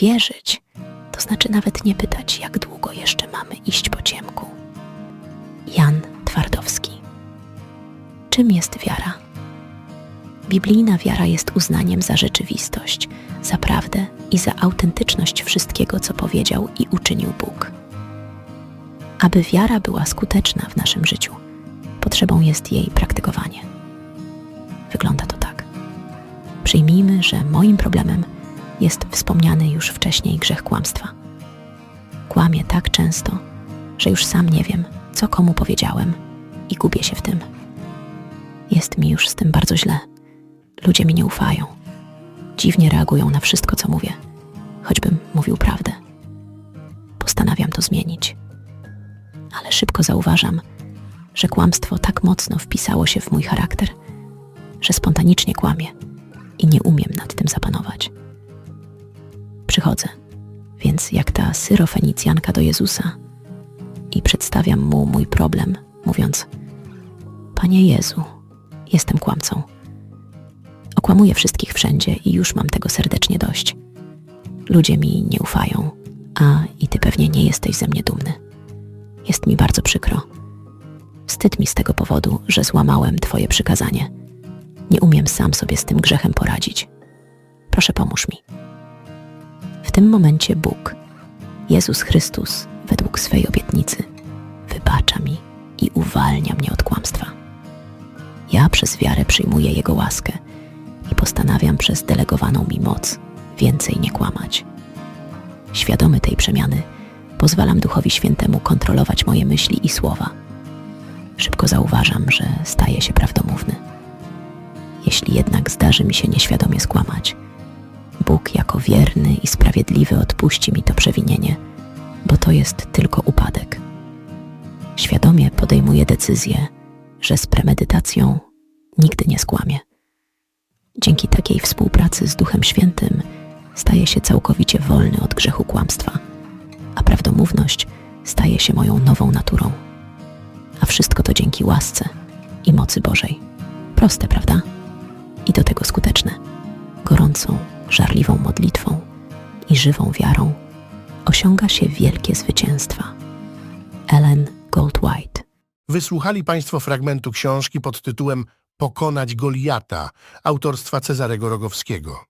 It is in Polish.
Wierzyć to znaczy nawet nie pytać, jak długo jeszcze mamy iść po ciemku. Jan Twardowski. Czym jest wiara? Biblijna wiara jest uznaniem za rzeczywistość, za prawdę i za autentyczność wszystkiego, co powiedział i uczynił Bóg. Aby wiara była skuteczna w naszym życiu, potrzebą jest jej praktykowanie. Wygląda to tak. Przyjmijmy, że moim problemem jest wspomniany już wcześniej grzech kłamstwa. Kłamię tak często, że już sam nie wiem, co komu powiedziałem i gubię się w tym. Jest mi już z tym bardzo źle. Ludzie mi nie ufają. Dziwnie reagują na wszystko, co mówię, choćbym mówił prawdę. Postanawiam to zmienić. Ale szybko zauważam, że kłamstwo tak mocno wpisało się w mój charakter, że spontanicznie kłamię i nie umiem nad tym zapanować. Przychodzę, więc jak ta syrofenicjanka do Jezusa i przedstawiam mu mój problem, mówiąc: Panie Jezu, jestem kłamcą. Okłamuję wszystkich wszędzie i już mam tego serdecznie dość. Ludzie mi nie ufają, a i ty pewnie nie jesteś ze mnie dumny. Jest mi bardzo przykro. Wstyd mi z tego powodu, że złamałem Twoje przykazanie. Nie umiem sam sobie z tym grzechem poradzić. Proszę pomóż mi. Tym momencie Bóg, Jezus Chrystus, według swej obietnicy, wybacza mi i uwalnia mnie od kłamstwa. Ja przez wiarę przyjmuję Jego łaskę i postanawiam przez delegowaną mi moc więcej nie kłamać. Świadomy tej przemiany, pozwalam Duchowi Świętemu kontrolować moje myśli i słowa. Szybko zauważam, że staję się prawdomówny. Jeśli jednak zdarzy mi się nieświadomie skłamać, Bóg jako wierny i sprawiedliwy odpuści mi to przewinienie, bo to jest tylko upadek. Świadomie podejmuję decyzję, że z premedytacją nigdy nie skłamię. Dzięki takiej współpracy z Duchem Świętym staję się całkowicie wolny od grzechu kłamstwa, a prawdomówność staje się moją nową naturą. A wszystko to dzięki łasce i mocy Bożej. Proste, prawda? I do tego skuteczne. Gorącą, żarliwą modlitwą i żywą wiarą osiąga się wielkie zwycięstwa. Ellen Goldwhite Wysłuchali Państwo fragmentu książki pod tytułem Pokonać Goliata autorstwa Cezarego Rogowskiego.